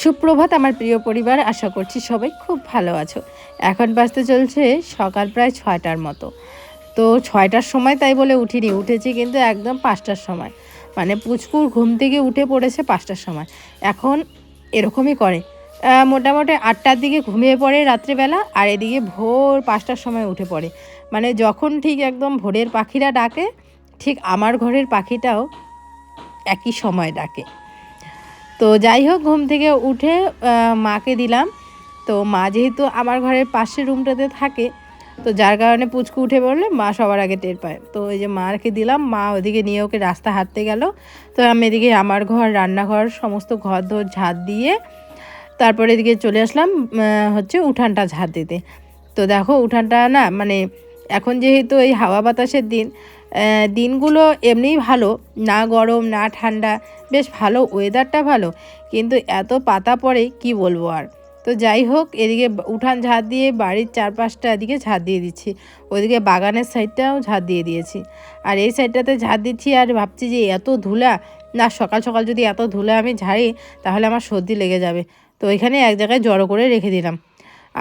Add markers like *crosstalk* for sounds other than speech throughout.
সুপ্রভাত আমার প্রিয় পরিবার, আশা করছি সবাই খুব ভালো আছো। এখন বাজতে চলছে সকাল প্রায় ছয়টার মতো। তো ছয়টার সময় তাই বলে উঠিনি, উঠেছি কিন্তু একদম পাঁচটার সময়। মানে পুচকুর ঘুম থেকে উঠে পড়েছে পাঁচটার সময়। এখন এরকমই করে। মোটামুটি আটটার দিকে ঘুমিয়ে পড়ে রাত্রেবেলা, আর এদিকে ভোর পাঁচটার সময় উঠে পড়ে। মানে যখন ঠিক একদম ভোরের পাখিরা ডাকে, ঠিক আমার ঘরের পাখিটাও একই সময় ডাকে। তো যাই হোক, ঘুম থেকে উঠে মাকে দিলাম। তো মা যেহেতু আমার ঘরের পাশের রুমটাতে থাকে, তো যার কারণে পুচকু উঠে পড়লে মা সবার আগে টের পায়। তো ওই যে মাকে দিলাম, মা ওদিকে নিয়ে ওকে রাস্তা হাঁটতে গেল। তো আমি এদিকে আমার ঘর, রান্নাঘর, সমস্ত ঘর ধর ঝাঁট দিয়ে তারপরে এদিকে চলে আসলাম হচ্ছে উঠানটা ঝাঁট দিতে। তো দেখো, উঠানটা না মানে এখন যেহেতু এই হাওয়া বাতাসের দিন দিনগুলো এমনিই ভালো। না গরম, না ঠান্ডা, বেশ ভালো ওয়েদারটা ভালো। কিন্তু এত পাতা পড়ে, কি বলব আর? তো যাই হোক, এদিকে উঠান ঝাঁট দিয়ে বাড়ির চারপাশটা এদিকে ঝাঁট দিয়ে দিচ্ছি। ওইদিকে বাগানের সাইডটাও ঝাঁট দিয়ে দিয়েছি। আর এই সাইডটাতে ঝাঁট দিচ্ছি আর ভাবছি যে এত ধুলা, না সকাল সকাল যদি এত ধুলা আমি ঝাড়ি, তাহলে আমার সর্দি লেগে যাবে। তো এখানে এক জায়গায় জড়ো করে রেখে দিলাম।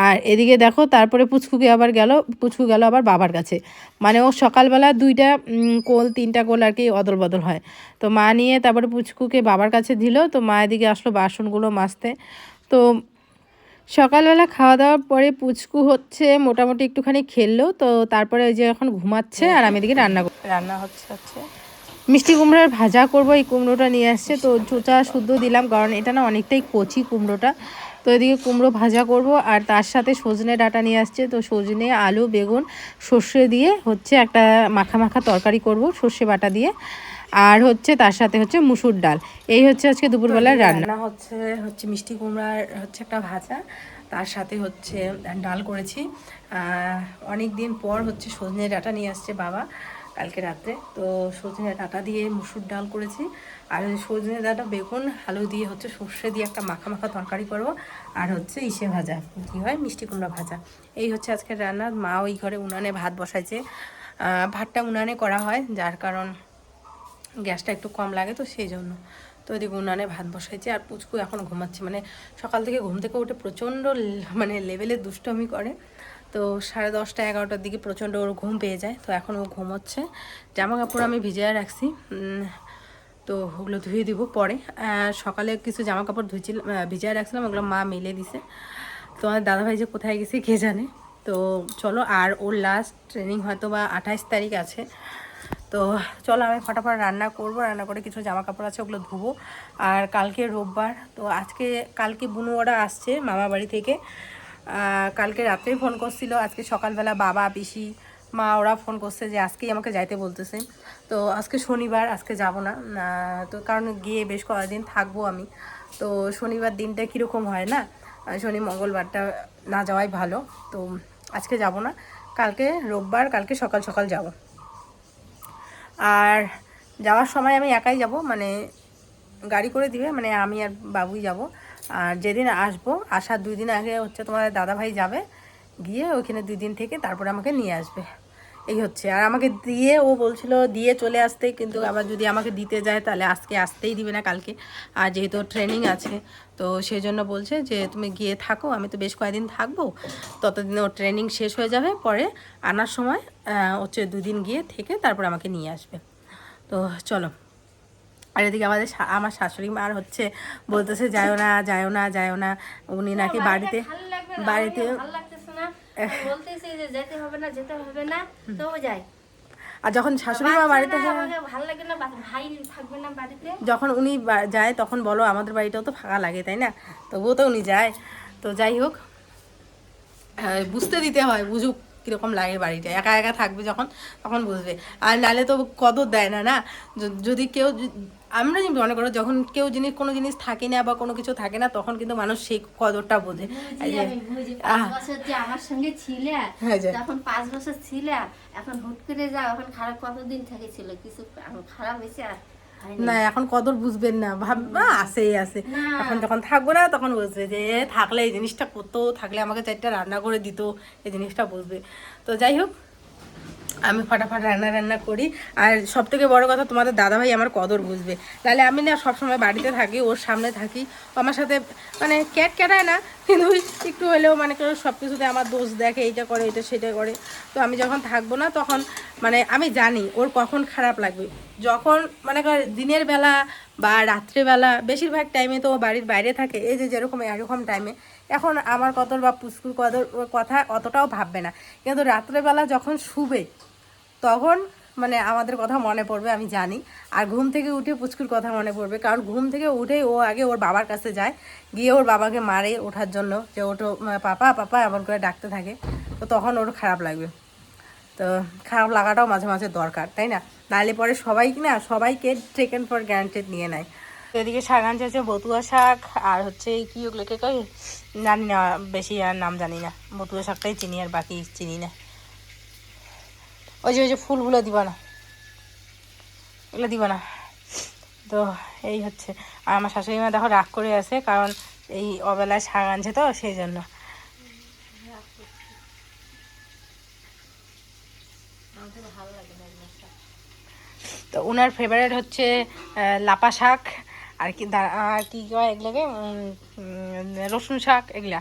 আর এদিকে দেখো, তারপরে পুচকুকে আবার গেল, পুচকু গেল আবার বাবার কাছে। মানে ও সকালবেলা দুইটা কোল, তিনটা কোল আর কি অদল বদল হয়। তো মা নিয়ে তারপরে পুচকুকে বাবার কাছে দিল। তো মা এদিকে আসলো বাসনগুলো মাজতে। তো সকালবেলা খাওয়া দাওয়ার পরে পুচকু হচ্ছে মোটামুটি একটুখানি খেললো। তো তারপরে ওই যে এখন ঘুমাচ্ছে আর আমি এদিকে রান্না রান্না হচ্ছে হচ্ছে। মিষ্টি কুমড়োর ভাজা করব, এই কুমড়োটা নিয়ে আসছে। তো চোচা শুদ্ধ দিলাম, কারণ এটা না অনেকটাই কচি কুমড়োটা। তো এদিকে কুমড়ো ভাজা করব আর তার সাথে সজনে ডাটা নিয়ে আসছে। তো সজনে আলু বেগুন সর্ষে দিয়ে হচ্ছে একটা মাখা মাখা তরকারি করব সর্ষে বাটা দিয়ে। আর হচ্ছে তার সাথে হচ্ছে মুসুর ডাল। এই হচ্ছে আজকে দুপুরবেলার রান্না। হচ্ছে হচ্ছে মিষ্টি কুমড়ার হচ্ছে একটা ভাজা। তার সাথে হচ্ছে ডাল করেছি। অনেক দিন পর হচ্ছে সজনে ডাটা নিয়ে আসছে বাবা কালকে রাত্রে। তো সজনে ডাটা দিয়ে মুসুর ডাল করেছি। আর ওই সজনে ডাটা, বেগুন, আলু দিয়ে হচ্ছে সর্ষে দিয়ে একটা মাখা মাখা তরকারি করব। আর হচ্ছে ইসে ভাজা, কী হয়? মিষ্টি কুমড়া ভাজা। এই হচ্ছে আজকের রান্না। মা ওই ঘরে উনানে ভাত বসাইছে। ভাতটা উনানে করা হয়, যার কারণ গ্যাসটা একটু কম লাগে তো সেই জন্য তো ওইদিকে উনানে ভাত বসাইছে আর পুচকু এখন ঘুমাচ্ছে। মানে সকাল থেকে ঘুম থেকে উঠে প্রচণ্ড মানে লেভেলে দুষ্টমি করে। তো সাড়ে দশটা, এগারোটার দিকে প্রচণ্ড ওর ঘুম পেয়ে যায়। তো এখন ও ঘুমোচ্ছে। জামা কাপড় আমি ভিজিয়ে রাখছি। তো ওগুলো ধুয়ে দিব পরে। সকালে কিছু জামা কাপড় ধুয়েছিলাম ভিজিয়ে রাখছিলাম, ওগুলো মা মেলে দিছে। তো আমার দাদাভাই যে কোথায় গেছে কে জানে। তো চলো, আর ওর লাস্ট ট্রেনিং হয়তো বা আঠাইশ তারিখ আছে। তো চলো, আমি ফটাফট রান্না করব, রান্না করে কিছু জামা কাপড় আছে, ওগুলো ধুবো। আর কালকে রোববার, তো আজকে, কালকে বুনু ওরা আসছে মামা বাড়ি থেকে। কালকে রাত্রেই ফোন করছিল, আজকে সকালবেলা বাবা, পিসি মা ওরা ফোন করছে যে আজকেই আমাকে যাইতে বলতেছে। তো আজকে শনিবার, আজকে যাব না। তো কারণ গিয়ে বেশ কয়েকদিন থাকব আমি। তো শনিবার দিনটা কীরকম হয় না? শনি মঙ্গলবারটা না যাওয়াই ভালো। তো আজকে যাব না। কালকে রোববার, কালকে সকাল সকাল যাব। আর যাওয়ার সময় আমি একাই যাব মানে গাড়ি করে দিবে মানে আমি আর বাবুই যাব। আর যেদিন আসব, আসার দুই দিন আগে হচ্ছে তোমার দাদাভাই যাবে। গিয়ে ওইখানে দুই দিন থেকে তারপরে আমাকে নিয়ে আসবে। এই হচ্ছে। আর আমাকে দিয়ে ও বলছিল দিয়ে চলে আসতে কিন্তু আবার যদি আমাকে দিতে যায় তাহলে আজকে আসতেই দিবে না কালকে। আর যেহেতু ট্রেনিং আছে তো সেই জন্য বলছে যে তুমি গিয়ে থাকো আমি তো বেশ কয়েকদিন থাকব। ততদিন ও ট্রেনিং শেষ হয়ে যাবে পরে আনার সময় হচ্ছে দুদিন গিয়ে থেকে তারপর আমাকে নিয়ে আসবে। তো চলো। আর এদিকে আমাদের আমার শাশুড়ি মার হচ্ছে বলতেছে যায়ও না যায়ও না যায়ও না। উনি নাকি বাড়িতে বাড়িতে আমাকে ভালো লাগতেছে না বলতেছি যে যেতে হবে না যেতে হবে না তো যাই আর যখন শাশুড়ি মা বাড়িতে ভালো লাগে না ভাই থাকবে না বাড়িতে। যখন উনি যায় তখন বলো আমাদের বাড়িটাও তো ফাঁকা লাগে তাই না? তবুও তো উনি যায়। তো যাই হোক বুঝতে দিতে হয় বুঝুক কীরকম লাগে বাড়িটা। একা একা থাকবে যখন তখন বুঝবে। আর নালে তো কদর দেয় না না? যদি কেউ আমরা যেমন মনে করো যখন কেউ জিনিস কোনো জিনিস থাকে না বা কোনো কিছু থাকে না তখন কিন্তু মানুষ সেই কদরটা বোঝে। যে- যে আমার সঙ্গে ছিলে হ্যাঁ তখন পাঁচ বছর ছিলে এখন হুট করে যাও এখন খারাপ কতদিন থেকেছিল? কিছু এখন খারাপ হয়েছে না এখন কদর বুঝবেন না ভাব আসেই আসে না। এখন যখন থাকব না তখন বুঝবে যে থাকলে এই জিনিসটা করতো থাকলে আমাকে চারটা রান্না করে দিত এই জিনিসটা বুঝবে। তো যাই হোক আমি ফটাফট রান্না রান্না করি। আর সব থেকে বড় কথা, তোমাদের দাদাভাই আমার কদর বুঝবে। তাহলে আমি না সবসময় বাড়িতে থাকি, ওর সামনে থাকি। আমার সাথে মানে ক্যাট ক্যাটায় না, কিন্তু একটু হলেও মানে কেউ সব কিছুতে আমার দোষ দেখে, এইটা করে এটা সেটা করে। তো আমি যখন থাকব না, তখন মানে আমি জানি ওর কখন খারাপ লাগবে। যখন মানে দিনের বেলা বা রাত্রেবেলা বেশিরভাগ টাইমে তো ও বাড়ির বাইরে থাকে, এই যে যেরকম এরকম টাইমে এখন আমার কদর বা পুষ্কুর কদর কথা অতটাও ভাববে না। কিন্তু রাত্রেবেলা যখন শুবে তখন মানে আমাদের কথা মনে পড়বে, আমি জানি। আর ঘুম থেকে উঠে পুচকুর কথা মনে পড়বে, কারণ ঘুম থেকে উঠেই ও আগে ওর বাবার কাছে যায়, গিয়ে ওর বাবাকে মারে ওঠার জন্য, যে ওটো পাপা পাপা এমন করে ডাকতে থাকে। তো তখন ওর খারাপ লাগবে। তো খারাপ লাগাটাও মাঝে মাঝে দরকার, তাই না? নাহলে পরে সবাই না, সবাইকে টেকেন ফর গ্যারান্টেড নিয়ে নেয়। এদিকে শাক আনছে হচ্ছে বতুয়া শাক আর হচ্ছে কি ওগুলোকে জানি না, বেশি আর নাম জানি না। বতুয়া শাকটাই চিনি আর বাকি চিনি না। ওই যে ওই যে ফুলগুলো দিবা না। এগুলো দিবা না। তো এই হচ্ছে। আর আমার শাশুড়ি মা দেখো রাগ করে আছে, কারণ এই অবেলায় শাক আনছে তো, সেই জন্য। তো ওনার ফেভারিট হচ্ছে লাপা শাক, আর কি আর কি কয় এগুলোকে? রসুন শাক, এগুলা।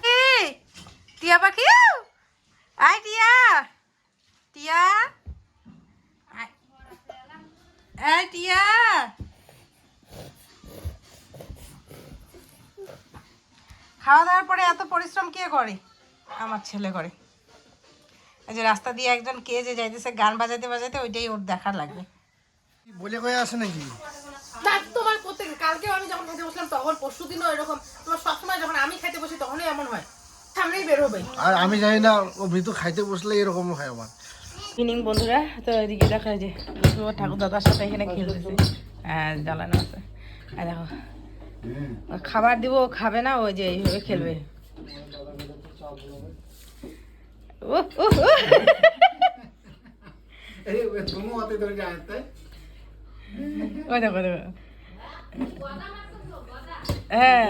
টিয়া পাখি আই টিয়া। টিয়া। আয়। টিয়া খাওয়া দাওয়ার পরে এত পরিশ্রম কে করে? আমার ছেলে করে। এই যে রাস্তা দিয়ে একজন কে যে যাইতেছে গান বাজাতে বাজাতে ওইটাই ওর দেখার লাগবে। বলে কয়ে আসে নাকি? না তোমার প্রত্যেক কালকেও আমি যখন খেতে বসলাম তখন পরশু দিনও এরকম। তোমার সবসময় যখন আমি খেতে বসি তখনই এমন হয়। সামনেই বের হবে। আর আমি জানি না ও মৃত্যু খাইতে বসলে এরকম হয় আমার। ইভিনিং বন্ধুরা তো এদিকে দেখা যায় যে ঠাকুর দাদার সাথে এখানে খেলতেছে। হ্যাঁ জ্বালানো আছে। দেখো খাবার দিব খাবে না ওই যে এইভাবে খেলবে। ওই দেখো দেখো। হ্যাঁ।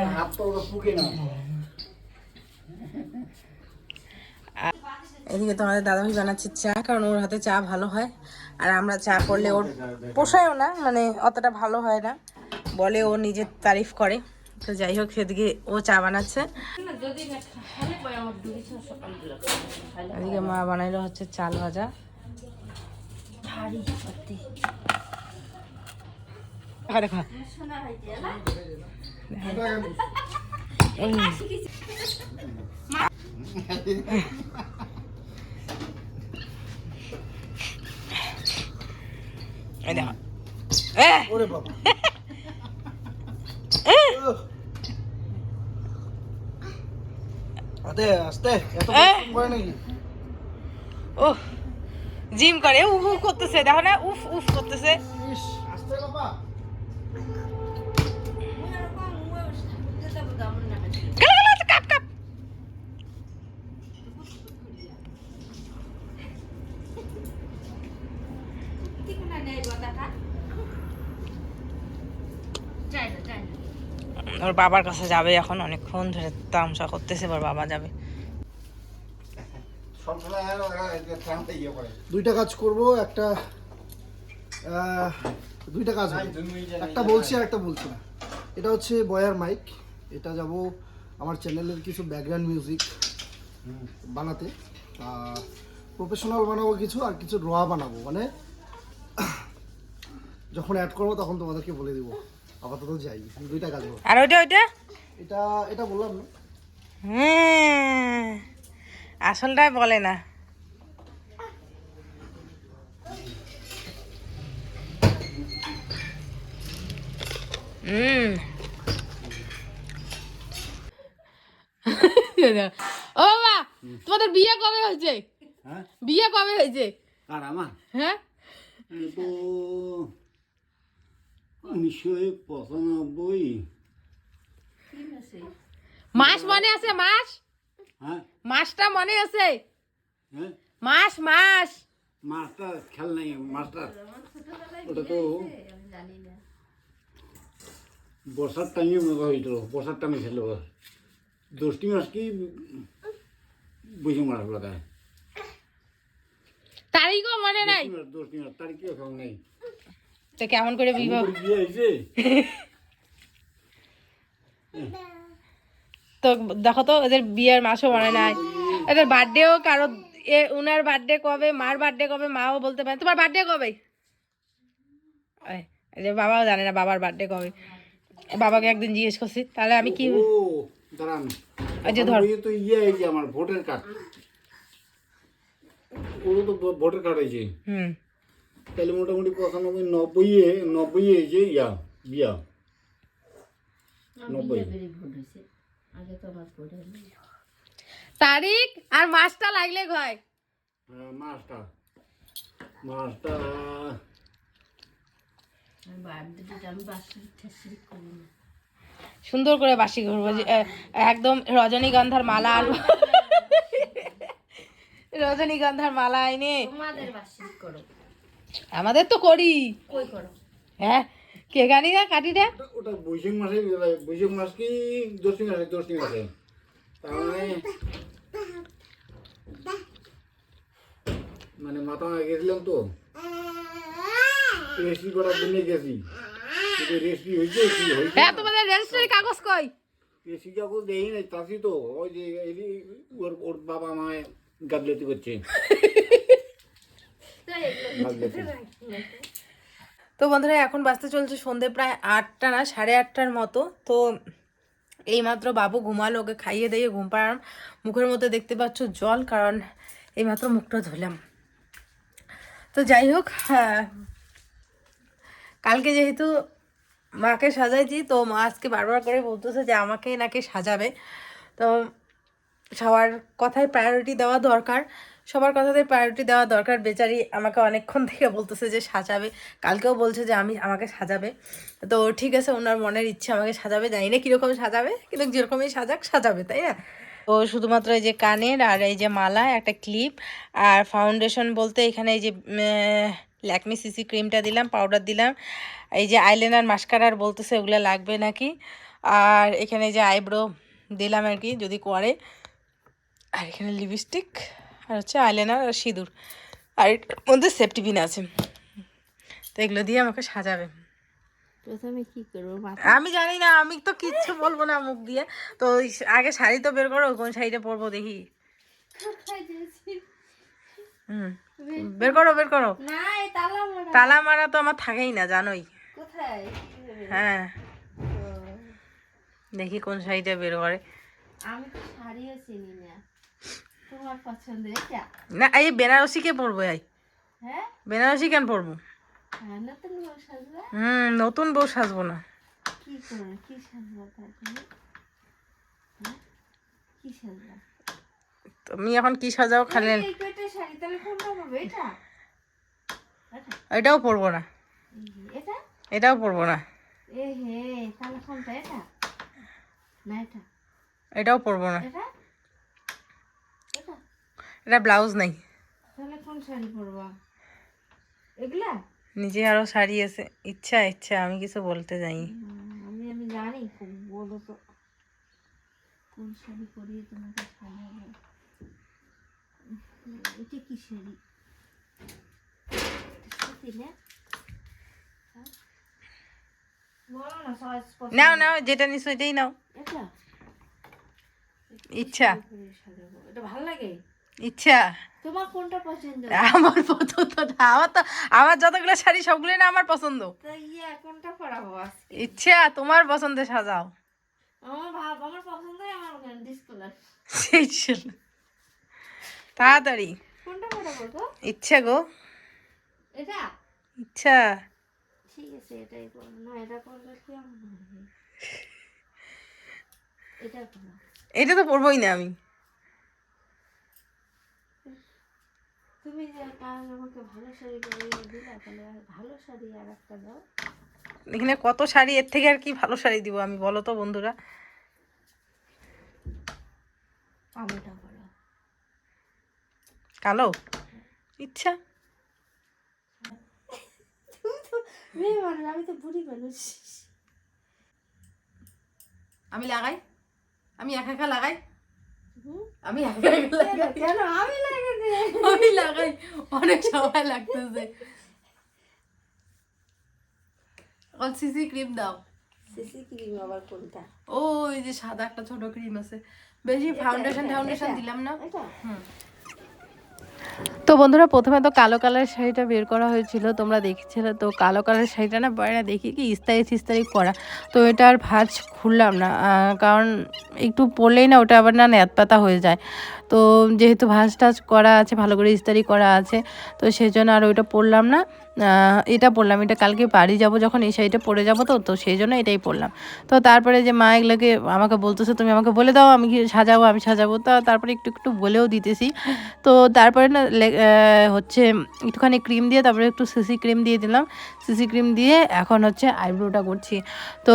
এদিকে তো আমাদের দাদাভাই বানাচ্ছে চা কারণ ওর হাতে চা ভালো হয়। আর আমরা চা করলে ওর পোষায়ও না মানে অতটা ভালো হয় না। বলে ও নিজের তারিফ করে। তো যাই হোক সেদিকে ও চা বানাচ্ছে। এদিকে মা বানাইলো হচ্ছে চাল ভাজা। দেখা। দেখা এই *laughs* এই দেখো এহ! ওরে বাবা। আস্তে আস্তে এত পরিশ্রম করে নাকি? ও জিম করে উফ উফ করতেছে দেখো না উফ উফ করতেছে। আস্তে বাবা কালা কালা আছে, কাপ কাপ ওর বাবার কাছে যাবে এখন অনেকক্ষণ ধরে তামসা করতেছে ওর বাবা যাবে। দুইটা কাজ করব একটা দুইটা কাজ। একটা বলছি আর একটা বলছি না। এটা হচ্ছে বয়ার মাইক। এটা যাব আমার চ্যানেলের কিছু ব্যাকগ্রাউন্ড মিউজিক বানাতে। প্রফেশনাল বানাবো কিছু আর কিছু র বানাবো। মানে যখন অ্যাড করব তখন তোমাদেরকে বলে দিব। আপাতত যাই দুইটা কাজ হবে। আর ওইটা ওইটা? এটা এটা বললাম না। হ্যাঁ আসলটাই বলে না। হুম। ও বাবা তোমাদের বিয়ে কবে হয়েছে? হ্যাঁ? বিয়ে কবে হয়েছে? আর আমার? হ্যাঁ? তো উনিশশো পঁচানব্বই মাস মনে আছে মাস? হ্যাঁ? মাসটা মনে আছে? হ্যাঁ? মাস মাস। মাছটা খেয়াল নাই মাছটা ওটা তো বর্ষার টাইমে মনে হইতো বর্ষার টাইমে ছিল দশটি মাস কি বুঝে মাছ বলা তারিখও মনে নাই। দোষ নিয়ে তারিখে খাও নেই। তো কেমন করে বিবাহ তো দেখো তো এদের বিয়ের মাসও মনে নাই। এদের বার্থডেও কারও এ উনার বার্থডে কবে মার বার্থডে কবে মাও বলতে পারে তোমার বার্থডে কবে? যে বাবাও জানে না বাবার বার্থডে কবে। বাবাকে একদিন জিজ্ঞেস করছি তাহলে আমি কি দাঁড়ান। ধর। তো ইয়ে আমার ভোটার কার্ড ওগুলো তো ভোটার কার্ড হয়েছে হুম। তাহলে মোটামুটি পঁচানব্বই নব্বই নব্বই হয়েছে ইয়া বিয়া নব্বই। তারিখ আর মাসটা লাগলে হয় হ্যাঁ, মাসটা। মাসটা সুন্দর করে বাসি করব যে, একদম রজনীগন্ধার মালা আনব। রজনীগন্ধার মালা এনে তোমাদের বার্ষিক করো আমাদের তো করি। হ্যাঁ কে জানি না কাটি রে ওটা- বৈশাখ মাসে বৈশাখ মাস কি দশমী মাসে দশমী মাসে মানে মানে মাথা মারা গেছিলাম তো। রেসি করার জন্য গেছি। কিন্তু রেসি হয়েছে কি হয়েছে হ্যাঁ তোমাদের রেজিস্ট্রি কাগজ কই? রেসি কাগজ দেই নাই চাষি তো। ওই যে ওর ওর বাবা মায় গাদলেতি করছে। *laughs* তো বন্ধুরা এখন বাজতে চলছে সন্ধে প্রায় আটটা না সাড়ে আটটার মতো। তো এইমাত্র বাবু ঘুমালো ওকে খাইয়ে দিয়ে ঘুম পাড়ালাম। মুখের মধ্যে দেখতে পাচ্ছ জল কারণ এইমাত্র মুখটা ধুলাম। তো যাই হোক হ্যাঁ, কালকে যেহেতু মাকে সাজাইছি তো মা আজকে বারবার করে বলতেছে যে আমাকে নাকি সাজাবে। তো সবার কথায় প্রায়োরিটি দেওয়া দরকার। সবার কথাতে প্রায়োরিটি দেওয়া দরকার। বেচারি আমাকে অনেকক্ষণ থেকে বলতেছে যে সাজাবে। কালকেও বলছে যে আমি, আমাকে সাজাবে। তো ঠিক আছে, ওনার মনের ইচ্ছে আমাকে সাজাবে। জানি না কীরকম সাজাবে, কিন্তু যেরকমই সাজাক, সাজাবে, তাই না? তো শুধুমাত্র এই যে কানের আর এই যে মালা, একটা ক্লিপ আর ফাউন্ডেশন বলতে এখানে এই যে ল্যাকমি সিসি ক্রিমটা দিলাম পাউডার দিলাম। এই যে আইলাইনার মাস্কারার বলতেছে ওগুলো লাগবে নাকি? আর এখানে যে আইব্রো দিলাম আর কি, যদি করে। আর এখানে লিপস্টিক আর হচ্ছে আইলাইনার আর সিঁদুর। আর মধ্যে সেফটি পিন আছে। তো এগুলো দিয়ে আমাকে সাজাবে। প্রথমে কি করব? আমি জানি না আমি তো কিচ্ছু বলব না মুখ দিয়ে। তো আগে শাড়ি তো বের করো কোন শাড়িটা পরবো দেখি। হুম বের করো। বের করো তালা মারা। তো আমার থাকেই না জানোই। হ্যাঁ। দেখি কোন শাড়িটা বের করে। আমি তো শাড়িও চিনি না। তোমার পছন্দ এটা না এই বেনারসি কে পরবো এই? হ্যাঁ? বেনারসি কেন পরবো? হ্যাঁ নতুন বউ সাজবা? হুম নতুন বউ সাজবো না। কি করবে কি সাজবা হ্যাঁ? কি সাজবা? তুমি এখন কি সাজাও খালি? এই কয়টা শাড়ি তাহলে কোনটা পরবে এটা? এটা? এটাও পরবো না। এটা? এটাও পরবো না। এ হে তাহলে কোনটা এটা? না এটা? এটাও পরবো না। এটা ব্লাউজ নাই। তাহলে কোন শাড়ি পরবা? এগুলা? নিজে আরও শাড়ি আছে। ইচ্ছা ইচ্ছা আমি কিছু বলতে যাই। আমি আমি জানি খুব বলো তো। কোন শাড়ি পরিয়ে তোমাকে সাজাবো এটা কি শাড়ি? সুতি না? হ্যাঁ? নাও নাও যেটা নিছো এটাই নাও। ইচ্ছা। এটা ভালো লাগে? ইচ্ছা। তোমার কোনটা পছন্দ? আমার পছন্দ না। আমার তো আমার যতগুলো শাড়ি সবগুলো না আমার পছন্দ। ইয়ে কোনটা পরাবো ইচ্ছা তোমার পছন্দে সাজাও। আমার ভাব আমার পছন্দই আমার ডিসকালার সেই তাড়াতাড়ি। কোনটা পরাবো তো? ইচ্ছা গো। এটা? ইচ্ছা। ঠিক আছে এটাই করো না এটা করলে কি *laughs* এটা এটা তো পরবোই না আমি। তুমি যে কাল আমাকে ভালো শাড়ি পরিয়ে দিলা তাহলে আর ভালো শাড়ি আর একটা দাও। এখানে কত শাড়ি এর থেকে আর কি ভালো শাড়ি দিব আমি বলো তো বন্ধুরা। কালো? ইচ্ছা? মেয়ে মানুষ আমি তো বুড়ি মানুষ। আমি লাগাই? আমি একা একা লাগাই? আমি লাগাই কেন আমি লাগে আমি লাগাই অনেক সময় লাগতেছে। অল সিসি ক্রিম দাও। সিসি ক্রিম আবার কোনটা? ওই যে সাদা একটা ছোট ক্রিম আছে। বেশি ফাউন্ডেশন ফাউন্ডেশন দিলাম না। এটা। তো বন্ধুরা, প্রথমে তো কালো কালারের শাড়িটা বের করা হয়েছিল, তোমরা দেখেছিলে। তো কালো কালার শাড়িটা না বাইরে দেখি কি ইস্তারি ফিস্তারি করা তো এটা আর ভাজ খুললাম না কারণ একটু পরলেই না ওটা আবার না ন্যাত পাতা হয়ে যায়। তো যেহেতু ভাজ টাজ করা আছে, ভালো করে ইস্তারি করা আছে, তো সেজন্য আর ওইটা পরলাম না। এটা পরলাম এটা কালকে বাড়ি যাব যখন, এই শাড়িটা পরে যাব তো তো সেই জন্য এটাই পরলাম তো তারপরে যে মা এগুলোকে আমাকে বলতেছে, তুমি আমাকে বলে দাও, আমি সাজাবো আমি সাজাবো। তা তারপরে একটু একটু বলেও দিতেছি। তো তারপরে না হচ্ছে একটুখানি ক্রিম দিয়ে তারপরে একটু সিসি ক্রিম দিয়ে দিলাম। সিসি ক্রিম দিয়ে এখন হচ্ছে আইব্রোটা করছি। তো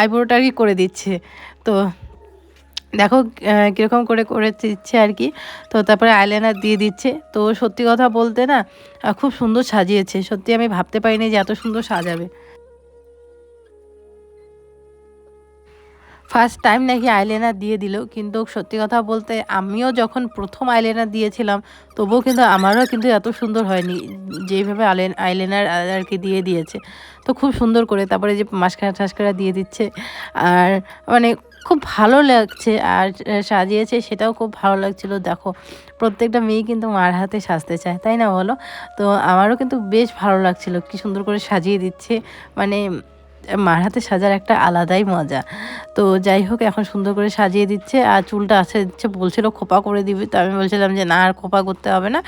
আইব্রোটা কি করে দিচ্ছে। তো দেখো কীরকম করে করে দিচ্ছে আর কি। তো তারপরে আইলাইনার দিয়ে দিচ্ছে। তো সত্যি কথা বলতে না খুব সুন্দর সাজিয়েছে। সত্যি আমি ভাবতে পারিনি যে এত সুন্দর সাজাবে। ফার্স্ট টাইম নাকি আইলাইনার দিয়ে দিল, কিন্তু সত্যি কথা বলতে আমিও যখন প্রথম আইলাইনার দিয়েছিলাম, তবুও কিন্তু আমারও কিন্তু এত সুন্দর হয়নি যেইভাবে আইলাইনার আর কি দিয়ে দিয়েছে। তো খুব সুন্দর করে, তারপরে যে মাস্কারা টাস্কারা দিয়ে দিচ্ছে, আর মানে খুব ভালো লাগছে আর সাজিয়েছে, সেটাও খুব ভালো লাগছিল। দেখো, প্রত্যেকটা মেয়ে কিন্তু মার হাতে সাজতে চায়, তাই না বলো? তো আমারও কিন্তু বেশ ভালো লাগছিল, কি সুন্দর করে সাজিয়ে দিচ্ছে। মানে মার হাতে সাজার একটা আলাদাই মজা। তো যাই হোক, এখন সুন্দর করে সাজিয়ে দিচ্ছে আর চুলটা আছে দিচ্ছে বলছিল খোপা করে দিবি, তো আমি বলছিলাম যে না, আর খোপা করতে হবে না,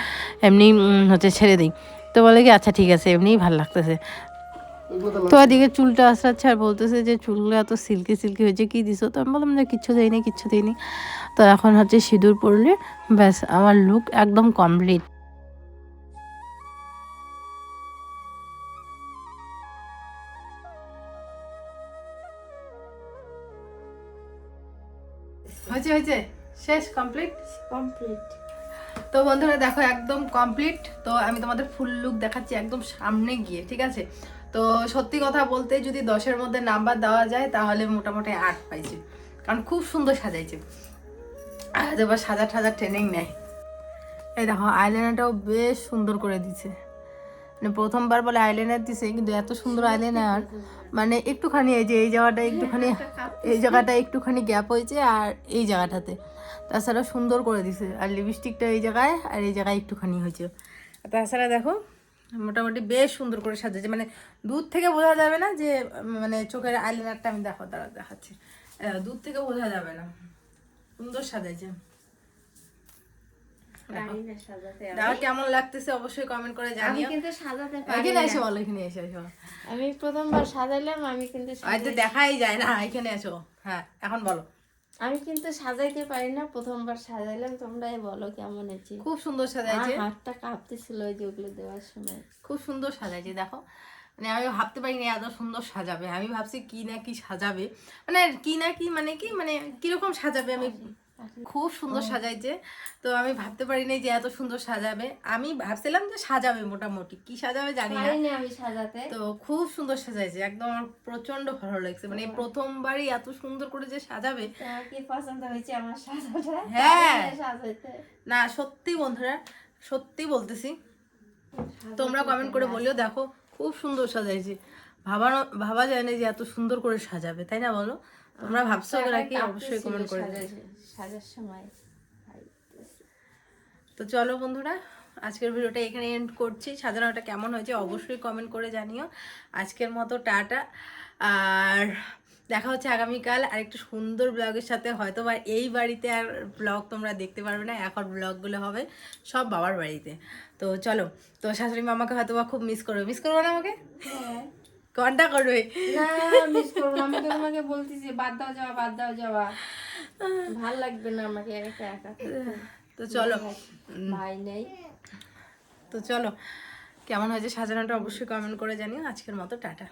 এমনি হচ্ছে ছেড়ে দিই। তো বলে কি আচ্ছা ঠিক আছে। এমনিই ভালো লাগতেছে। তো এদিকে চুলটা আসাচ্ছে আর বলতেছে যে চুলগুলো এত সিল্কি সিল্কি হয়েছে কি দিছো? তো আমি বললাম যে কিচ্ছু দেয়নি কিচ্ছু দেয়নি তো এখন হচ্ছে সিঁদুর পরলে ব্যাস আমার লুক একদম কমপ্লিট হয়েছে হয়েছে। শেষ কমপ্লিট কমপ্লিট তো বন্ধুরা দেখো একদম কমপ্লিট তো আমি তোমাদের ফুল লুক দেখাচ্ছি একদম সামনে গিয়ে ঠিক আছে? তো সত্যি কথা বলতে যদি দশের মধ্যে নাম্বার দেওয়া যায়, তাহলে মোটামুটি আট পাইছে। কারণ খুব সুন্দর সাজাইছে। আবার সাজা ঠাজা ট্রেনিং নেয়। এই দেখো আইলাইনারটাও বেশ সুন্দর করে দিছে। মানে প্রথমবার বলে আইলাইনার দিছে, কিন্তু এত সুন্দর আইলাইনার মানে একটুখানি এই যে, এই জায়গাটা একটুখানি, এই জায়গাটা একটুখানি গ্যাপ হয়েছে আর এই জায়গাটাতে। তাছাড়া সুন্দর করে দিছে। আর লিপস্টিকটা এই জায়গায়, আর এই জায়গায় একটুখানি হয়েছে। তাছাড়া দেখো মোটামুটি বেশ সুন্দর করে সাজিয়েছে মানে দূর থেকে বোঝা যাবে না যে মানে চোখের আইলাইনারটা আমি দেখো তারা দেখাচ্ছি। দূর থেকে বোঝা যাবে না। সুন্দর সাজাইছে। পারি না কেমন লাগতেছে অবশ্যই কমেন্ট করে আমি জানিও। কিন্তু সাজাতে পারি এখানে না বলো এখানে এসে এসো। আমি প্রথমবার সাজাইলাম আমি কিন্তু দেখাই যায় না এখানে এসো। হ্যাঁ এখন বলো। আমি কিন্তু সাজাইতে পারি না প্রথমবার সাজাইলাম তোমরাই বলো কেমন হয়েছে। খুব সুন্দর সাজাইছে। হাতটা কাঁপতেছিল ওই যে ওগুলো দেওয়ার সময়। খুব সুন্দর সাজাইছে দেখো। মানে আমি ভাবতে পারি না এত সুন্দর সাজাবে। আমি ভাবছি কি না কি সাজাবে। মানে কি না কি মানে কি মানে কীরকম সাজাবে আমি খুব সুন্দর সাজাইছে। তো আমি ভাবতে পারিনি যে এত সুন্দর সাজাবে। আমি ভাবছিলাম যে সাজাবে মোটামুটি। কি সাজাবে জানি না। আমি সাজাতে। তো খুব সুন্দর সাজাইছে। একদম আমার প্রচণ্ড ভালো লাগছে। মানে প্রথমবারই এত সুন্দর করে যে সাজাবে। কি পছন্দ হয়েছে আমার সাজাটা হ্যাঁ। পারি না সত্যি বন্ধুরা সত্যি বলতেছি। তোমরা কমেন্ট করে বলিও দেখো খুব সুন্দর সাজাইছে। ভাবানো ভাবা যায় না যে এত সুন্দর করে সাজাবে তাই না বলো? তোমরা ভাবছ নাকি অবশ্যই কমেন্ট করে। সাজার- সময় তো চলো বন্ধুরা আজকের ভিডিওটা এখানে এন্ড করছি। সাজানোটা কেমন হয়েছে অবশ্যই কমেন্ট করে জানিও। আজকের মতো টাটা। আর দেখা হচ্ছে আগামীকাল আর একটু সুন্দর ব্লগের সাথে। হয়তো বা এই বাড়িতে আর ব্লগ তোমরা দেখতে পারবে না এখন ব্লগগুলো হবে সব বাবার বাড়িতে। তো চলো তো শাশুড়ি মামাকে হয়তো বা খুব মিস করবে। মিস করব না আমাকে? কোনটা করবে। না মিস করব না। আমি তো তোমাকে বলতেছি বাদ দাও যাওয়া বাদ দাও যাওয়া। ভালো লাগবে না আমাকে একা একা তো চলো। ভাই নেই। তো চলো কেমন হয়েছে সাজানোটা অবশ্যই কমেন্ট করে জানিও। আজকের মতো টাটা।